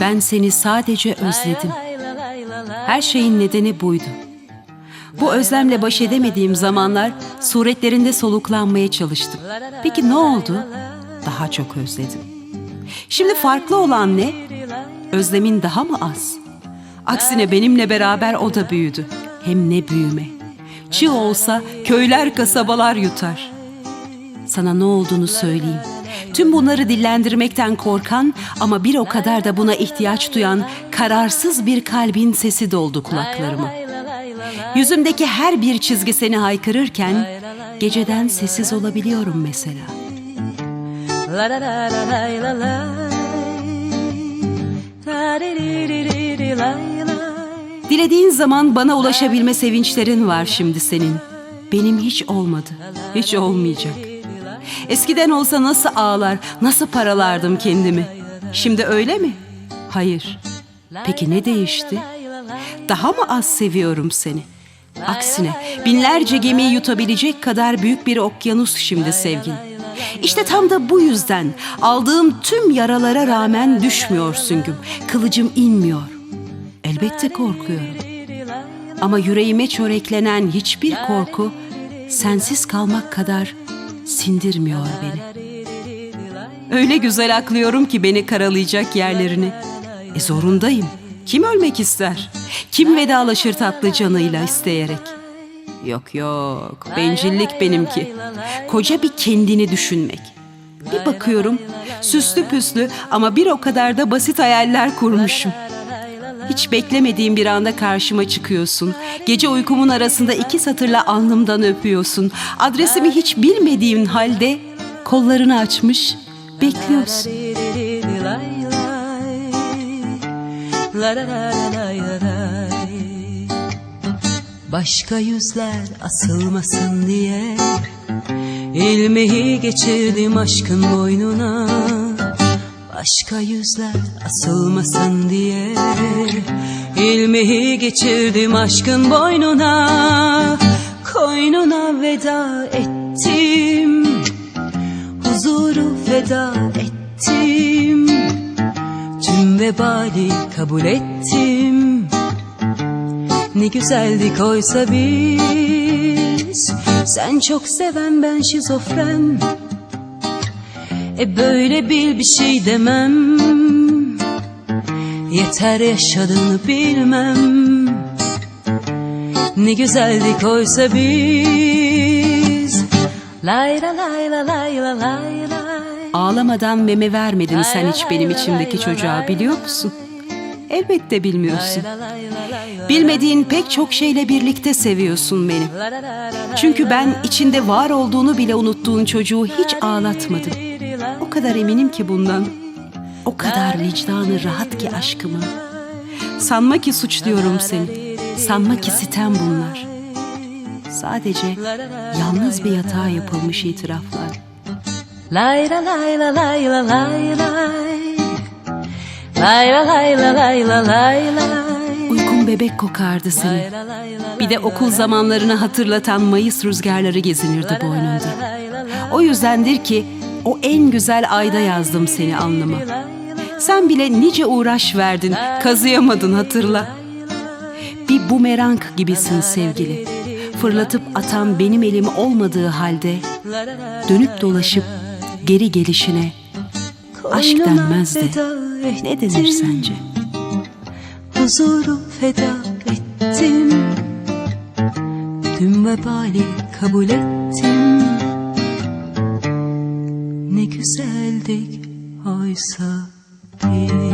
Ben seni sadece özledim. Her şeyin nedeni buydu. Bu özlemle baş edemediğim zamanlar suretlerinde soluklanmaya çalıştım. Peki ne oldu? Daha çok özledim. Şimdi farklı olan ne? Özlemin daha mı az? Aksine benimle beraber o da büyüdü. Hem ne büyüme. Çığ olsa köyler kasabalar yutar. Sana ne olduğunu söyleyeyim. Tüm bunları dillendirmekten korkan ama bir o kadar da buna ihtiyaç duyan kararsız bir kalbin sesi doldu lay. Yüzümdeki her bir çizgi seni haykırırken geceden sessiz olabiliyorum mesela. La la la la la. La. Dilediğin zaman bana ulaşabilme sevinçlerin var şimdi senin. Benim hiç olmadı. Hiç olmayacak. Eskiden olsa nasıl ağlar, nasıl paralardım kendimi. Şimdi öyle mi? Hayır. Peki ne değişti? Daha mı az seviyorum seni? Aksine binlerce gemiyi yutabilecek kadar büyük bir okyanus şimdi sevgin. İşte tam da bu yüzden aldığım tüm yaralara rağmen düşmüyor süngüm. Kılıcım inmiyor. Elbette korkuyorum. Ama yüreğime çöreklenen hiçbir korku sensiz kalmak kadar sindirmiyor beni. Öyle güzel aklıyorum ki beni karalayacak yerlerini. E zorundayım. Kim ölmek ister? Kim vedalaşır tatlı canıyla isteyerek? Yok yok, bencillik benimki. Koca bir kendini düşünmek. Bir bakıyorum, süslü püslü ama bir o kadar da basit hayaller kurmuşum. Hiç beklemediğim bir anda karşıma çıkıyorsun. Gece uykumun arasında iki satırla alnımdan öpüyorsun. Adresimi hiç bilmediğin halde kollarını açmış bekliyorsun. Başka yüzler asılmasın diye İlmeği geçirdim aşkın boynuna Başka yüzler asılmasın diye İlmeği geçirdim aşkın boynuna. Koynuna veda ettim Huzuru feda ettim. Tüm vebali kabul ettim. Ne güzeldik oysa biz Sen çok seven ben şizofren E böyle bil bir şey demem Yeter yaşadığını bilmem Ne güzeldik oysa biz Lay la lay la lay la lay lay Ağlamadan meme vermedin sen hiç benim içimdeki çocuğa biliyor musun? Elbette bilmiyorsun. Bilmediğin pek çok şeyle birlikte seviyorsun beni. Çünkü ben içinde var olduğunu bile unuttuğun çocuğu hiç ağlatmadım. O kadar eminim ki bundan. O kadar vicdanı rahat ki aşkımı. Sanma ki suçluyorum seni. Sanma ki sitem bunlar. Sadece yalnız bir yatağa yapılmış itiraflar. Lay la lay la lay la lay lay Lay la lay la lay la lay lay Uykum bebek kokardı seni. Bir de okul zamanlarını hatırlatan Mayıs rüzgarları gezinirdi boynunda. O yüzdendir ki o en güzel ayda yazdım seni alnıma. Sen bile nice uğraş verdin, kazıyamadın hatırla. Bir bumerang gibisin sevgili. Fırlatıp atan benim elim olmadığı halde dönüp dolaşıp geri gelişine aşk denmez de ne denir sence? Huzuru feda ettim Tüm vebali kabul ettim Güzeldik oysa biz